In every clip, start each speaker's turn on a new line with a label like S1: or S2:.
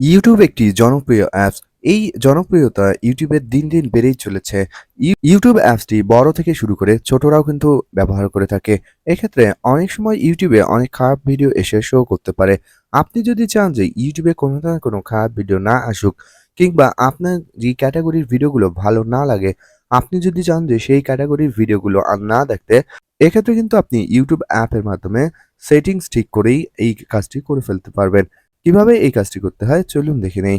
S1: YouTube একটি জনপ্রিয় apps এই জনপ্রিয়তা ইউটিউবের দিন দিন বেড়েই চলেছে। ইউ- ইউটিউব অ্যাপসটি বড় থেকে শুরু করে ছোটরাও কিন্তু ব্যবহার করে থাকে। এক্ষেত্রে অনেক সময় ইউটিউবে অনেক খারাপ ভিডিও এসে শো করতে পারে। আপনি যদি চান যে ইউটিউবে কোনো না কোনো খারাপ ভিডিও না আসুক, কিংবা আপনার যে ক্যাটাগরির ভিডিওগুলো ভালো না লাগে, আপনি যদি চান যে সেই ক্যাটাগরির ভিডিওগুলো আর না দেখতে, এক্ষেত্রে কিন্তু আপনি ইউটিউব অ্যাপের মাধ্যমে সেটিংস ঠিক করেই এই কাজটি করে ফেলতে পারবেন। কীভাবে এই কাজটি করতে হয়? চলুন দেখে নেই।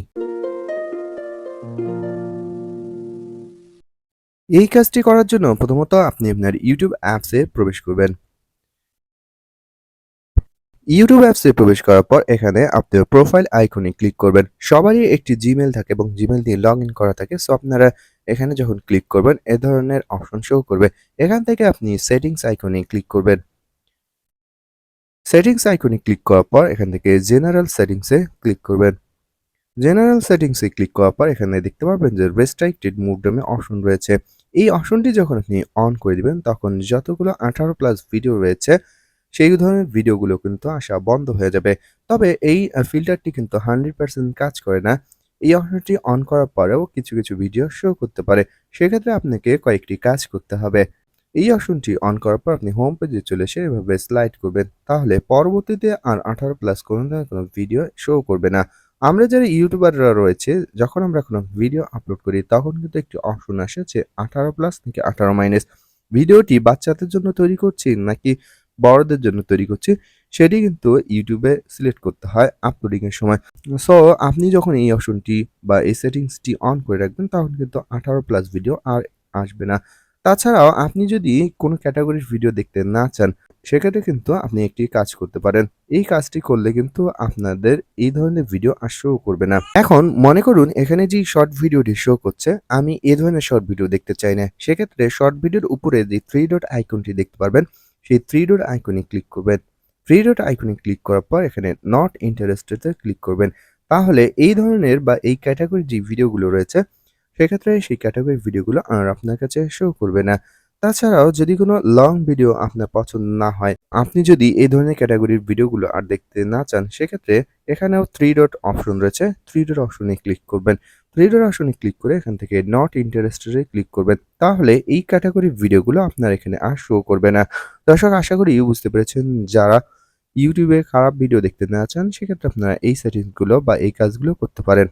S1: এই কাজটি করার জন্য প্রথমত আপনি আপনার ইউটিউব অ্যাপসে প্রবেশ করবেন। ইউটিউব অ্যাপসে প্রবেশ করার পর এখানে আপনার প্রোফাইল আইকনে ক্লিক করবেন। সবারই একটি জিমেল থাকে এবং জিমেল দিয়ে লগ ইন করা থাকে। সো আপনারা এখানে যখন ক্লিক করবেন, এ ধরনের অপশন শো করবে। এখান থেকে আপনি সেটিংস আইকনে ক্লিক করবেন। সেটিংস আইকনে ক্লিক করার পর এখান থেকে জেনারেল সেটিংসে ক্লিক করবেন। জেনারেল সেটিংসে ক্লিক করার পর এখানে দেখতে পারবেন যে রেস্ট্রাইক্টেড নামে অপশন রয়েছে। এই অপশনটি যখন আপনি অন করে দিবেন, তখন যতগুলো আঠারো প্লাস ভিডিও রয়েছে, সেই ধরনের ভিডিওগুলো কিন্তু আসা বন্ধ হয়ে যাবে। তবে এই ফিল্টারটি কিন্তু হান্ড্রেড পার্সেন্ট কাজ করে না। এই অপশনটি অন করার পরেও কিছু কিছু ভিডিও শো করতে পারে। সেক্ষেত্রে আপনাকে কয়েকটি কাজ করতে হবে। এই অপশনটি অন করার পর আপনি হোম পেজে চলে এসে এভাবে স্লাইড করবেন। তাহলে পরবর্তীতে আর আঠারো প্লাস কোনো ধরনের কোনো ভিডিও শো করবে না। আমরা যারা ইউটিউবাররা রয়েছে, যখন আমরা কোনো ভিডিও আপলোড করি, তখন কিন্তু একটি অপশন আসে যে আঠারো প্লাস নাকি আঠারো মাইনাস ভিডিওটি বাচ্চাদের জন্য তৈরি করছি নাকি বড়দের জন্য তৈরি করছি, সেটি কিন্তু ইউটিউবে সিলেক্ট করতে হয় আপলোডিংয়ের সময়। সো আপনি যখন এই অপশনটি বা এই সেটিংসটি অন করে রাখবেন, তখন কিন্তু আঠারো প্লাস ভিডিও আর আসবে না। তাছাড়াও আপনি যদি কোনো ক্যাটাগরির ভিডিও দেখতে না চান, সেক্ষেত্রে কিন্তু আপনি একটি কাজ করতে পারেন। এই কাজটি করলে কিন্তু আপনাদের এই ধরনের ভিডিও আর শো করবে না। এখন মনে করুন, এখানে যে শর্ট ভিডিওটি শো করছে, আমি এই ধরনের শর্ট ভিডিও দেখতে চাই না। সেক্ষেত্রে শর্ট ভিডিওর উপরে যে থ্রি ডট আইকনটি দেখতে পারবেন, সেই থ্রি ডট আইকনে ক্লিক করবেন। থ্রি ডট আইকনে ক্লিক করার পর এখানে নট ইন্টারেস্টেডে ক্লিক করবেন। তাহলে এই ধরনের বা এই ক্যাটাগরির যে ভিডিওগুলো রয়েছে সেক্ষেত্রে সেই ক্যাটাগরির ভিডিওগুলো আর আপনার কাছে শো করবে না। তাছাড়াও যদি কোনো লং ভিডিও আপনার পছন্দ না হয়, আপনি যদি এই ধরনের ক্যাটাগরির ভিডিওগুলো আর দেখতে না চান, সেক্ষেত্রে এখানেও থ্রি ডট অপশন রয়েছে। থ্রি ডট অপশনে ক্লিক করবেন। থ্রি ডট অপশনে ক্লিক করে এখান থেকে নট ইন্টারেস্টেডে ক্লিক করবেন। তাহলে এই ক্যাটাগরির ভিডিওগুলো আপনার এখানে আর শো করবে না। দর্শক, আশা করি বুঝতে পেরেছেন। যারা ইউটিউবে খারাপ ভিডিও দেখতে না চান, সেক্ষেত্রে আপনারা এই সেটিংসগুলো বা এই কাজগুলো করতে পারেন।